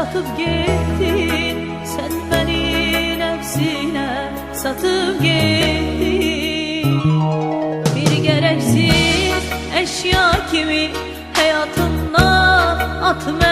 çatıp gittin. Sen beni nefsine satıp gittin. Bir gereksiz eşya kimi hayatından atma